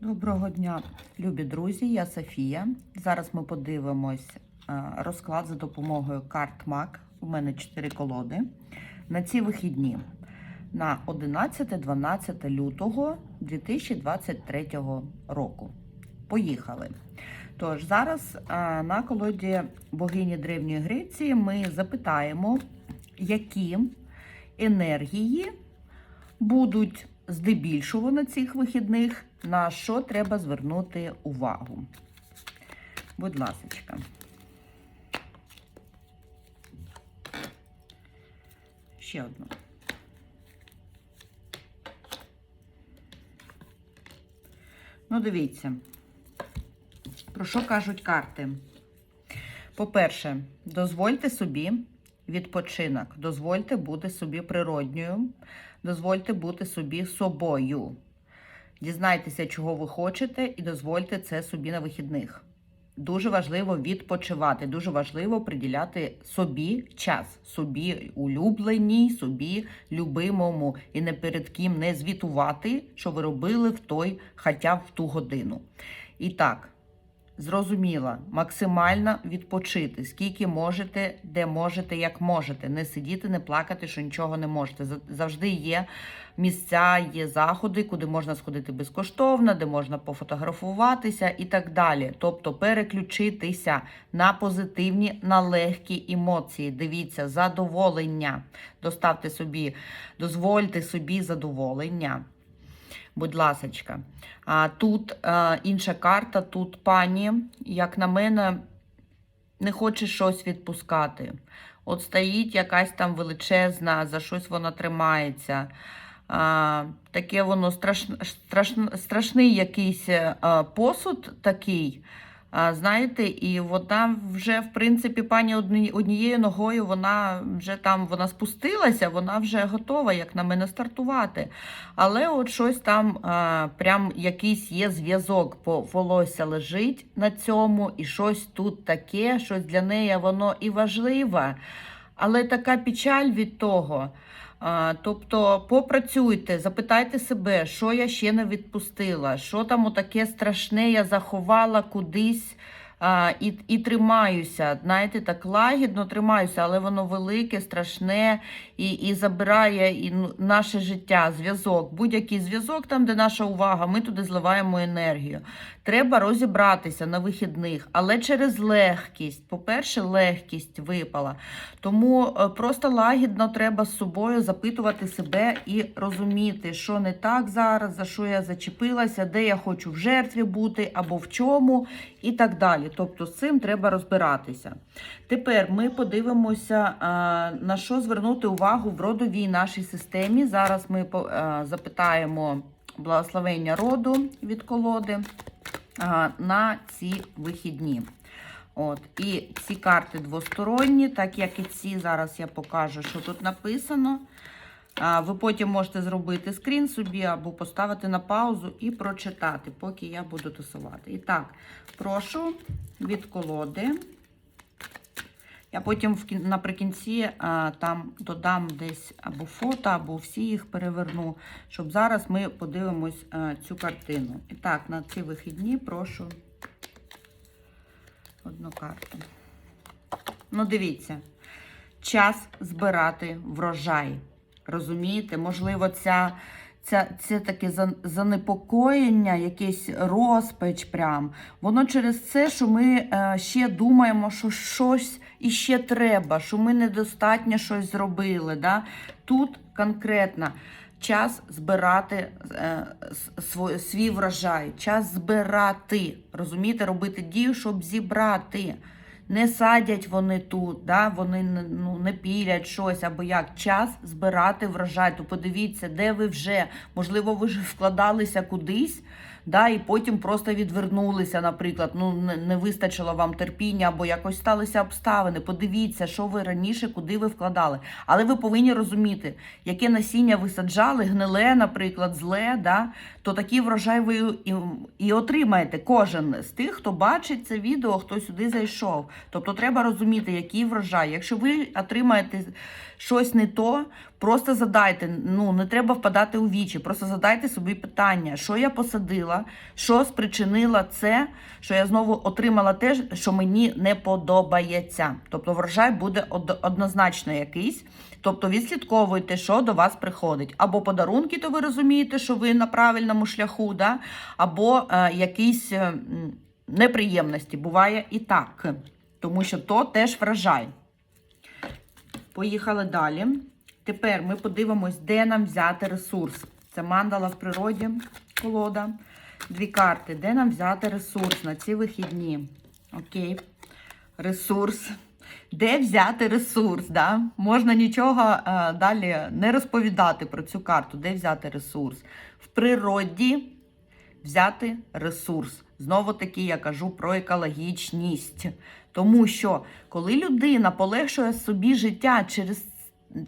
Доброго дня, любі друзі, я Софія. Зараз ми подивимось е, розклад за допомогою карт MAC. У мене 4 колоди. На ці вихідні на 11-12 лютого 2023 року. Поїхали. Тож, зараз е, на колоді богині Древньої Греції ми запитаємо, які енергії будуть здебільшого на цих вихідних, на що треба звернути увагу. Будь ласка. Ще одну. Ну, дивіться, про що кажуть карти? По-перше, дозвольте собі відпочинок, дозвольте бути собі природньою, дозвольте бути собі собою. Дізнайтеся, чого ви хочете, і дозвольте це собі на вихідних. Дуже важливо відпочивати, дуже важливо приділяти собі час, собі улюбленій, собі любимому і не перед ким не звітувати, що ви робили в той, хоча б в ту годину. І так, зрозуміла, максимально відпочити, скільки можете, де можете, як можете. Не сидіти, не плакати, що нічого не можете. За- Завжди є місця, є заходи, куди можна сходити безкоштовно, де можна пофотографуватися і так далі. Тобто переключитися на позитивні, на легкі емоції. Дивіться, задоволення. Доставте собі, дозвольте собі задоволення. Будь ласочка. А тут а, інша карта, тут пані, як на мене, не хоче щось відпускати. От стоїть якась там величезна, за щось вона тримається. А, таке воно страшн, страшн, страшний якийсь а, посуд такий. Знаєте, і вона вже, в принципі, пані однією ногою вона вже там вона спустилася, вона вже готова, як на мене, стартувати. Але от щось там прям якийсь є зв'язок, бо волосся лежить на цьому, і щось тут таке, щось для неї воно і важливе. Але така печаль від того. Тобто попрацюйте, запитайте себе, що я ще не відпустила, що там таке страшне я заховала кудись а, і, і тримаюся. Знаєте, так лагідно тримаюся, але воно велике, страшне і, і забирає і, ну, наше життя, зв'язок. Будь-який зв'язок, там, де наша увага, ми туди зливаємо енергію. Треба розібратися на вихідних, але через легкість. По-перше, легкість випала. Тому е, просто лагідно треба з собою запитувати себе і розуміти, що не так зараз, за що я зачепилася, де я хочу в жертві бути або в чому, і так далі. Тобто з цим треба розбиратися. Тепер ми подивимося, на що звернути увагу в родовій нашій системі. Зараз ми запитаємо благословення роду від колоди на ці вихідні. От, і ці карти двосторонні, так як і ці, зараз я покажу, що тут написано. Ви потім можете зробити скрін собі або поставити на паузу і прочитати, поки я буду тусувати. І так, прошу від колоди. Я потім в кін- наприкінці а, там додам десь або фото, або всі їх переверну, щоб зараз ми подивимось а, цю картину. І так, на ці вихідні прошу одну карту. Ну, дивіться, час збирати врожай. Розумієте? Можливо, ця, ця, це таке за- занепокоєння, якийсь розпач прям. Воно через це, що ми е, ще думаємо, що щось іще треба, що ми недостатньо щось зробили. Да? Тут конкретно час збирати е, с- свой- свій врожай, час збирати. Розумієте, робити дію, щоб зібрати. Не садять вони тут, да? вони ну, не пілять щось або як. Час збирати врожай. То подивіться, де ви вже. Можливо, ви ж вкладалися кудись, да? і потім просто відвернулися, наприклад. Ну, не, вистачило вам терпіння, або якось сталися обставини. Подивіться, що ви раніше, куди ви вкладали. Але ви повинні розуміти, яке насіння ви саджали, гниле, наприклад, зле, да? то такий врожай ви і, і отримаєте. Кожен з тих, хто бачить це відео, хто сюди зайшов. Тобто треба розуміти, який врожай. Якщо ви отримаєте щось не то, просто задайте. Ну не треба впадати у вічі, просто задайте собі питання, що я посадила, що спричинило це, що я знову отримала те, що мені не подобається. Тобто врожай буде однозначно якийсь. Тобто відслідковуйте, що до вас приходить. Або подарунки, то ви розумієте, що ви на правильному шляху, да? або е, якісь е, неприємності. Буває і так. Тому що то теж врожай. Поїхали далі. Тепер ми подивимось, де нам взяти ресурс. Це мандала в природі, колода. Дві карти. Де нам взяти ресурс на ці вихідні? Окей. Ресурс. Де взяти ресурс? Да? Можна нічого е, далі не розповідати про цю карту. Де взяти ресурс? В природі взяти ресурс. Знову таки я кажу про екологічність. Тому що коли людина полегшує собі життя через,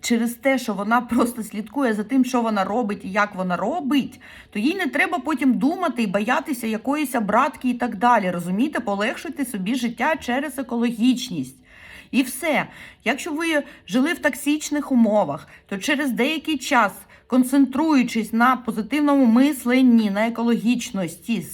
через те, що вона просто слідкує за тим, що вона робить і як вона робить, то їй не треба потім думати і боятися якоїсь обратки і так далі. Розумієте, полегшуйте собі життя через екологічність. І все. Якщо ви жили в токсичних умовах, то через деякий час, концентруючись на позитивному мисленні, на екологічності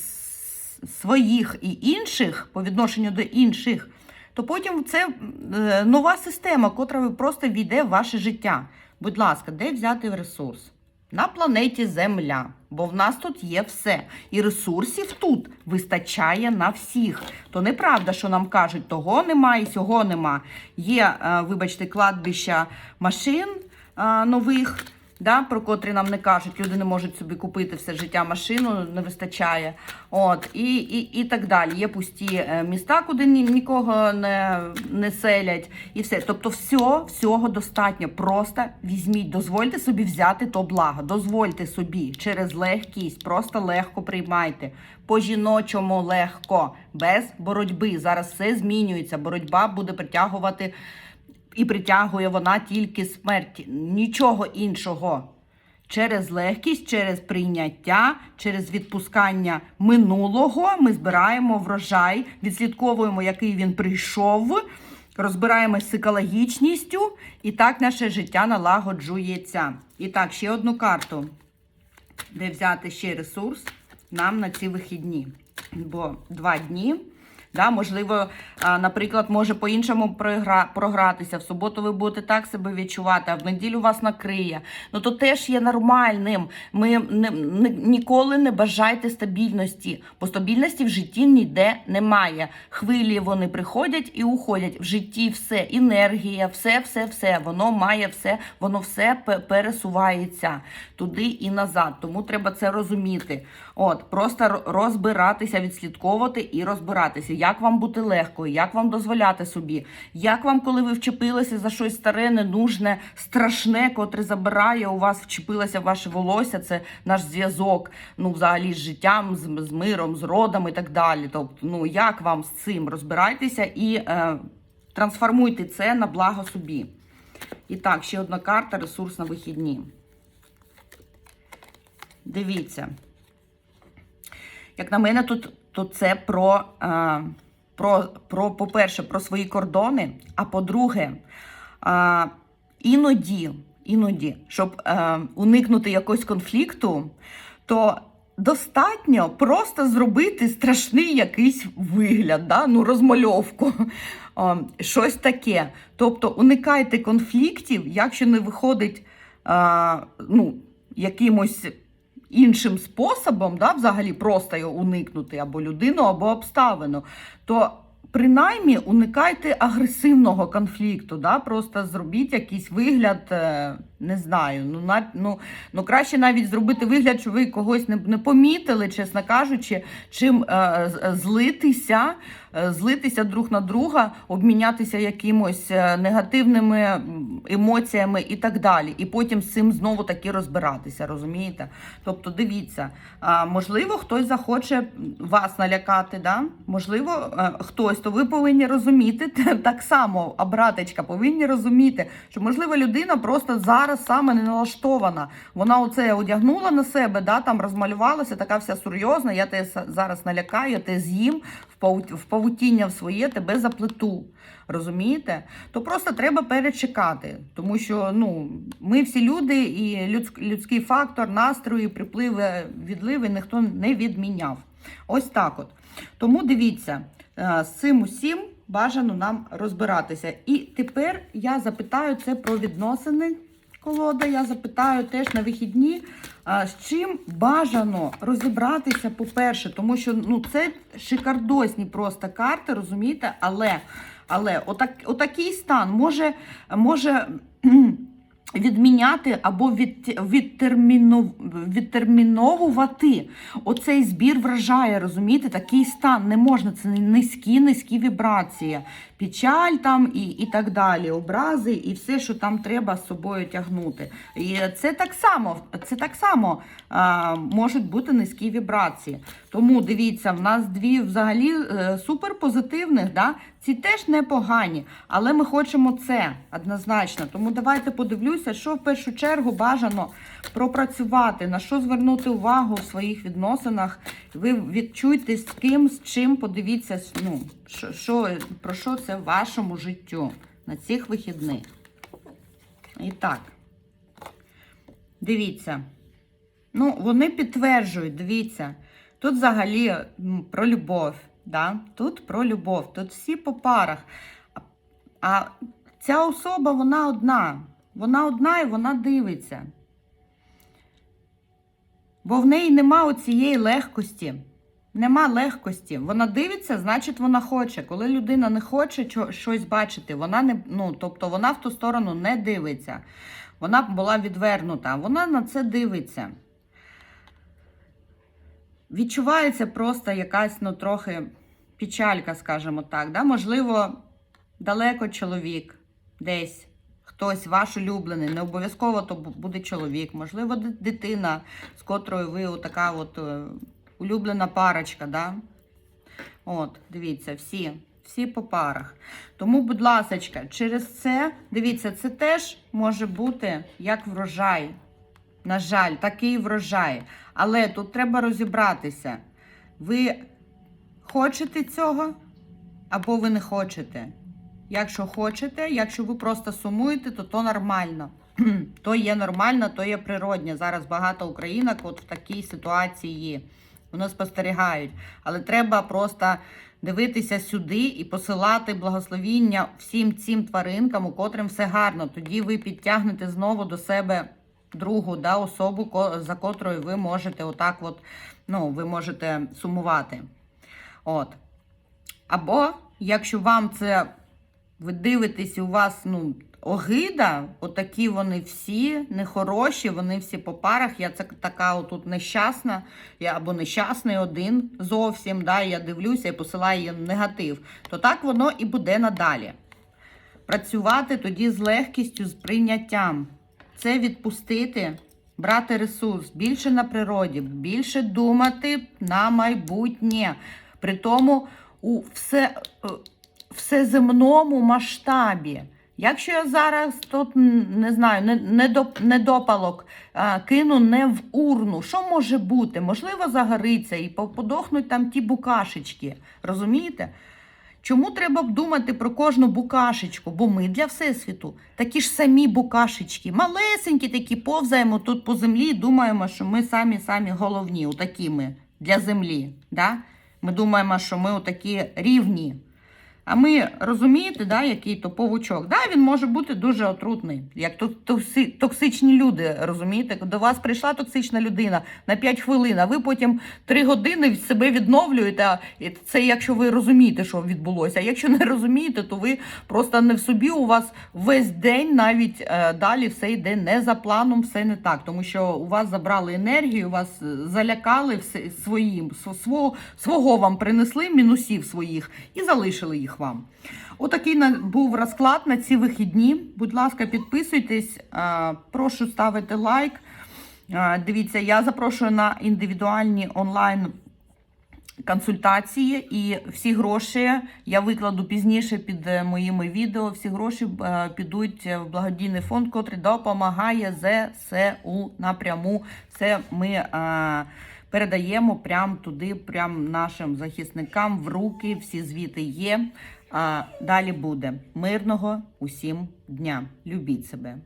своїх і інших по відношенню до інших, то потім це е, нова система, котра просто війде в ваше життя. Будь ласка, де взяти ресурс? На планеті Земля, бо в нас тут є все. І ресурсів тут вистачає на всіх. То неправда, що нам кажуть, того нема і цього нема. Є, е, вибачте, кладбища машин е, нових, да, про котрі нам не кажуть, люди не можуть собі купити все життя машину, не вистачає. От, і, і, і так далі. Є пусті е, міста, куди ні, нікого не, не селять, і все. Тобто, все, всього достатньо. Просто візьміть, дозвольте собі взяти то благо, дозвольте собі через легкість, просто легко приймайте. По жіночому легко, без боротьби. Зараз все змінюється. Боротьба буде притягувати і притягує вона тільки смерть, нічого іншого. Через легкість, через прийняття, через відпускання минулого ми збираємо врожай, відслідковуємо, який він прийшов, розбираємось з екологічністю, і так наше життя налагоджується. І так, ще одну карту, де взяти ще ресурс нам на ці вихідні. Бо два дні. Да, можливо, наприклад, може по-іншому програтися. В суботу ви будете так себе відчувати, а в неділю вас накриє. Ну то теж є нормальним. Ми не, не, ніколи не бажайте стабільності, бо стабільності в житті ніде немає. Хвилі вони приходять і уходять. В житті все, енергія, все, все, все. Воно має все, воно все пересувається туди і назад. Тому треба це розуміти. От, просто розбиратися, відслідковувати і розбиратися. Як вам бути легко, як вам дозволяти собі, як вам, коли ви вчепилися за щось старе, ненужне, страшне, котре забирає у вас, вчепилося в ваше волосся, це наш зв'язок, ну, взагалі з життям, з, з миром, з родом і так далі. Тобто, ну як вам з цим розбирайтеся і е, трансформуйте це на благо собі. І так, ще одна карта ресурс на вихідні. Дивіться. Як на мене, тут то це про, е, про, про, по-перше, про свої кордони, а по-друге, е, іноді, іноді, щоб е, уникнути якогось конфлікту, то достатньо просто зробити страшний якийсь вигляд, да? ну, розмальовку, е, щось таке. Тобто уникайте конфліктів, якщо не виходить е, ну, якимось іншим способом, да, взагалі просто його уникнути або людину, або обставину, то принаймні уникайте агресивного конфлікту. Да, просто зробіть якийсь вигляд, е, не знаю, ну, на, ну, ну краще навіть зробити вигляд, що ви когось не, не помітили, чесно кажучи, чим е, злитися, злитися друг на друга, обмінятися якимось е, негативними емоціями і так далі. І потім з цим знову таки розбиратися, розумієте? Тобто, дивіться, можливо, хтось захоче вас налякати, да? можливо, е, хтось, то ви повинні розуміти так само, а братечка повинні розуміти, що можливо людина просто зараз саме не налаштована. Вона оце одягнула на себе, да, там розмалювалася, така вся серйозна. Я са- зараз налякаю, я тебе з'їм в павутіння в своє, тебе заплету. Розумієте? То просто треба перечекати, тому що ну, ми всі люди, і людсь- людський фактор, настрої, припливи, відливи ніхто не відміняв. Ось так от. Тому дивіться, е, з цим усім бажано нам розбиратися. І тепер я запитаю це про відносини. Колода, я запитаю теж на вихідні, з чим бажано розібратися, по-перше, тому що ну, це шикардосні просто карти, розумієте? Але, але отак, отакий стан може, може відміняти або від, відтерміну, відтерміновувати оцей збір вражає, розумієте? Такий стан не можна. Це низькі, низькі вібрації, печаль там і, і так далі, образи і все, що там треба з собою тягнути. І це так само, це так само а, можуть бути низькі вібрації. Тому дивіться, в нас дві взагалі е, суперпозитивних, да? Ці теж непогані, але ми хочемо це однозначно. Тому давайте подивлюся, що в першу чергу бажано пропрацювати, на що звернути увагу в своїх відносинах. Ви відчуйте з ким, з чим, подивіться, ну, що, що, про що це в вашому життю на цих вихідних. І так, дивіться. Ну, вони підтверджують, дивіться. Тут взагалі про любов. Да? Тут про любов, тут всі по парах. А- ця особа, вона одна. Вона одна і вона дивиться. Бо в неї нема оцієї легкості. Нема легкості. Вона дивиться, значить вона хоче. Коли людина не хоче щось бачити, вона не, ну, тобто вона в ту сторону не дивиться. Вона була відвернута, вона на це дивиться. Відчувається просто якась, ну, трохи печалька, скажімо так. Да? Можливо, далеко чоловік, десь хтось ваш улюблений, не обов'язково то буде чоловік, можливо, дитина, з котрою ви така от е, улюблена парочка. Да? От, дивіться, всі, всі по парах. Тому, будь ласка, через це, дивіться, це теж може бути як врожай. На жаль, такий врожай. Але тут треба розібратися. Ви хочете цього або ви не хочете. Якщо хочете, якщо ви просто сумуєте, то то нормально. то є нормально, то є природне. Зараз багато українок от в такій ситуації. Воно спостерігають. Але треба просто дивитися сюди і посилати благословіння всім цим тваринкам, у котрим все гарно. Тоді ви підтягнете знову до себе другу да, особу, за котрою ви можете отак, от, ну, ви можете сумувати. От. Або якщо вам це ви дивитесь, у вас ну, огида, отакі вони всі нехороші, вони всі по парах. Я це така отут нещасна, я або нещасний один зовсім. Да, я дивлюся і посилаю їм негатив, то так воно і буде надалі. Працювати тоді з легкістю, з прийняттям. Це відпустити, брати ресурс, більше на природі, більше думати на майбутнє. При тому у все, е, всеземному масштабі. Якщо я зараз тут не знаю, не- недоп- недопалок кину не в урну, що може бути? Можливо, загориться і по- подохнуть там ті букашечки. Розумієте? Чому треба думати про кожну букашечку? Бо ми для Всесвіту такі ж самі букашечки, малесенькі такі, повзаємо тут по землі і думаємо, що ми самі самі головні, отакі ми для землі. Да? Ми думаємо, що ми отакі рівні. А ми розумієте, да, який то павучок? Да, він може бути дуже отрутний, як то- токси- токсичні люди. Розумієте, до вас прийшла токсична людина на 5 хвилин, а ви потім 3 години себе відновлюєте. Це якщо ви розумієте, що відбулося. А якщо не розумієте, то ви просто не в собі. У вас весь день навіть е, далі все йде не за планом, все не так. Тому що у вас забрали енергію, вас е, залякали все своїм, св- свого, свого вам принесли мінусів своїх і залишили їх вам. Отакий був розклад на ці вихідні. Будь ласка, підписуйтесь, прошу ставити лайк. Дивіться, я запрошую на індивідуальні онлайн консультації і всі гроші я викладу пізніше під е, моїми відео. Всі гроші е, підуть в благодійний фонд, котрий допомагає ЗСУ напряму. Це ми е, передаємо прямо туди, прямо нашим захисникам в руки. Всі звіти є. А далі буде мирного усім дня. Любіть себе.